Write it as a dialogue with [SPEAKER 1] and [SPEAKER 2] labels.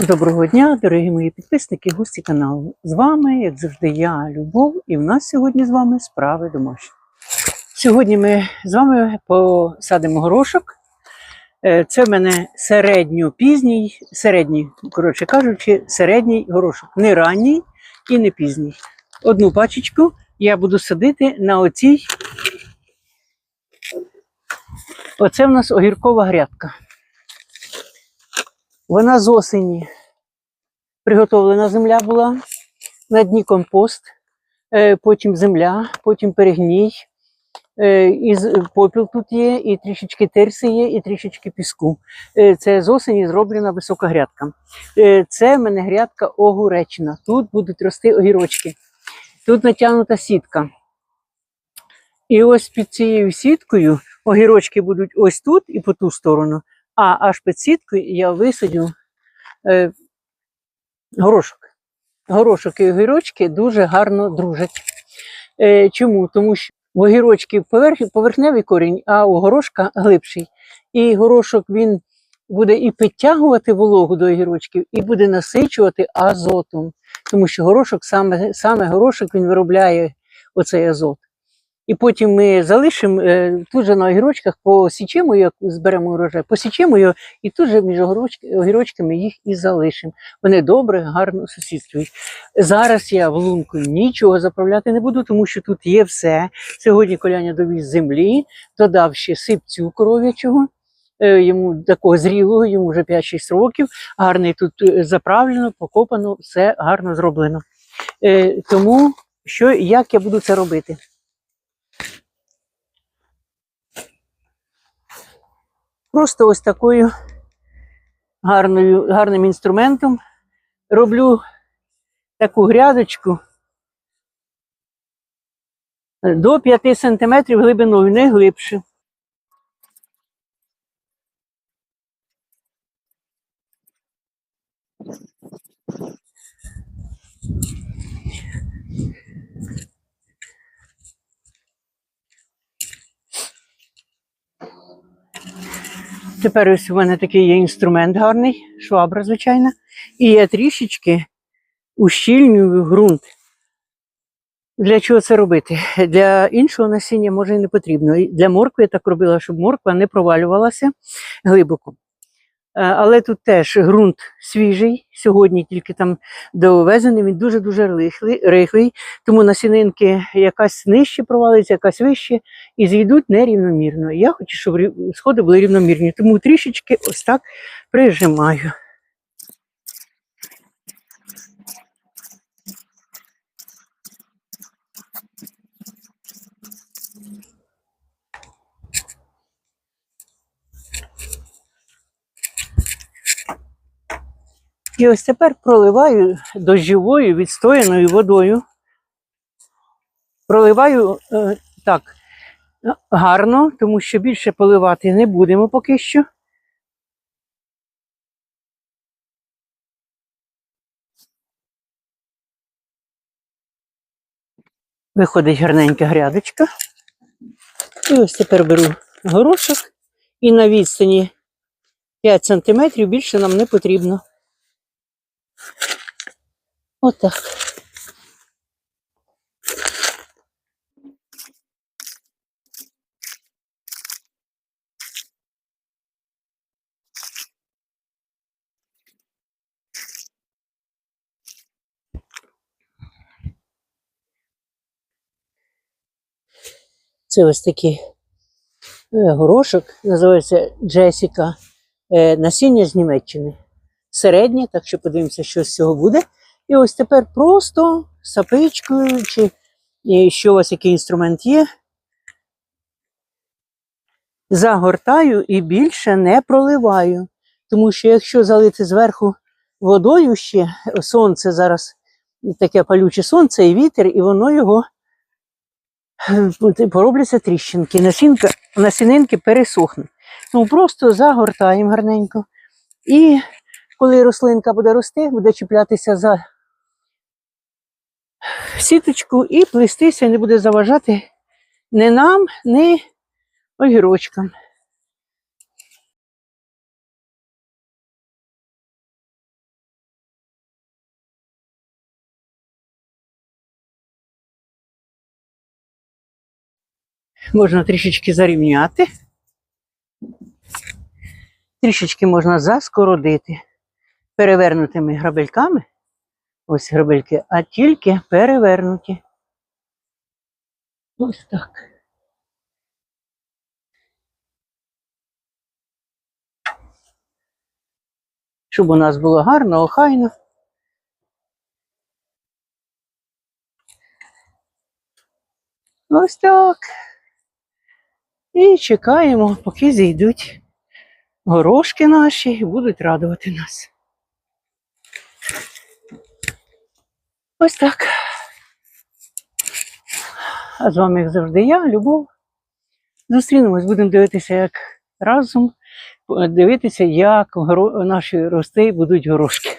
[SPEAKER 1] Доброго дня, дорогі мої підписники, гості каналу. З вами, як завжди, я, Любов, і в нас сьогодні з вами справи домашні. Сьогодні ми з вами посадимо горошок. Е, Це в мене середньо-пізній, середній, коротше кажучи, середній горошок. Не ранній і не пізній. Одну пачечку я буду садити на оцій. Оце в нас огіркова грядка. Вона з осені приготовлена земля була, на дні компост, е, потім земля, потім перегній, е, і попіл тут є, і трішечки терси є, і трішечки піску. Е, Це з осені зроблена висока грядка. Це в мене грядка огуречна. Тут будуть рости огірочки. Тут натягнута сітка. І ось під цією сіткою огірочки будуть ось тут і по ту сторону. А аж під сіткою я висадю е, горошок. Горошок і огірочки дуже гарно дружать. Е, чому? Тому що в огірочки поверх, поверхневий корінь, а у горошка глибший. І горошок він буде і підтягувати вологу до огірочків, і буде насичувати азотом. Тому що горошок, саме, саме горошок він виробляє оцей азот. І потім ми залишимо е, тут же на огірочках, посічемо, як зберемо урожай, посічемо його і тут же між огірочками їх і залишимо. Вони добре, гарно сусідствують. Зараз я в лунку нічого заправляти не буду, тому що тут є все. Сьогодні коляня довіз землі, додав ще сипцю коров'ячого. е, Йому такого зрілого, йому вже 5-6 років. Гарний тут е, заправлено, покопано, все гарно зроблено. Тому що, як я буду це робити? Просто ось такою гарною, гарним інструментом роблю таку грядочку до 5 см глибиною, не глибше. Тепер ось у мене такий є інструмент гарний, швабра, звичайна. І я трішечки ущільнюю ґрунт. Для чого це робити? Для іншого насіння може і не потрібно. Для моркви я так робила, щоб морква не провалювалася глибоко. Е, Але тут теж ґрунт свіжий, сьогодні тільки там довезений, він дуже-дуже рихлий, тому насінинки якась нижче провалиться, якась вище, і зійдуть нерівномірно. Я хочу, щоб сходи були рівномірні, тому трішечки ось так прижимаю. І ось тепер проливаю дощовою відстояною водою. Проливаю е, так гарно, тому що більше поливати не будемо поки що. Виходить гарненька грядочка. І ось тепер беру горошок і на відстані 5 см більше нам не потрібно. Отак. Це ось такий е, горошок, називається Джесіка. Е, Насіння з Німеччини. Середнє, так що подивимося, що з цього буде. І ось тепер просто сапичкою, чи що у вас який інструмент є. Загортаю і більше не проливаю. Тому що якщо залити зверху водою ще, сонце зараз таке палюче сонце і вітер, і воно його е, поробляться тріщинки. Насінка, насінинки пересохнуть. Тому просто загортаємо гарненько. І коли рослинка буде рости, буде чіплятися за сіточку і плестися, не буде заважати ні нам, ні огірочкам. Можна трішечки зарівняти, трішечки можна заскородити перевернутими грабельками. Ось грабельки, а тільки перевернуті. Ось так. Щоб у нас було гарно, охайно. Ось так. І чекаємо, поки зійдуть горошки наші і будуть радувати нас. Ось так. А з вами, як завжди, я, Любов. Зустрінемось, будемо дивитися, як разом дивитися, як наші рости будуть горошки.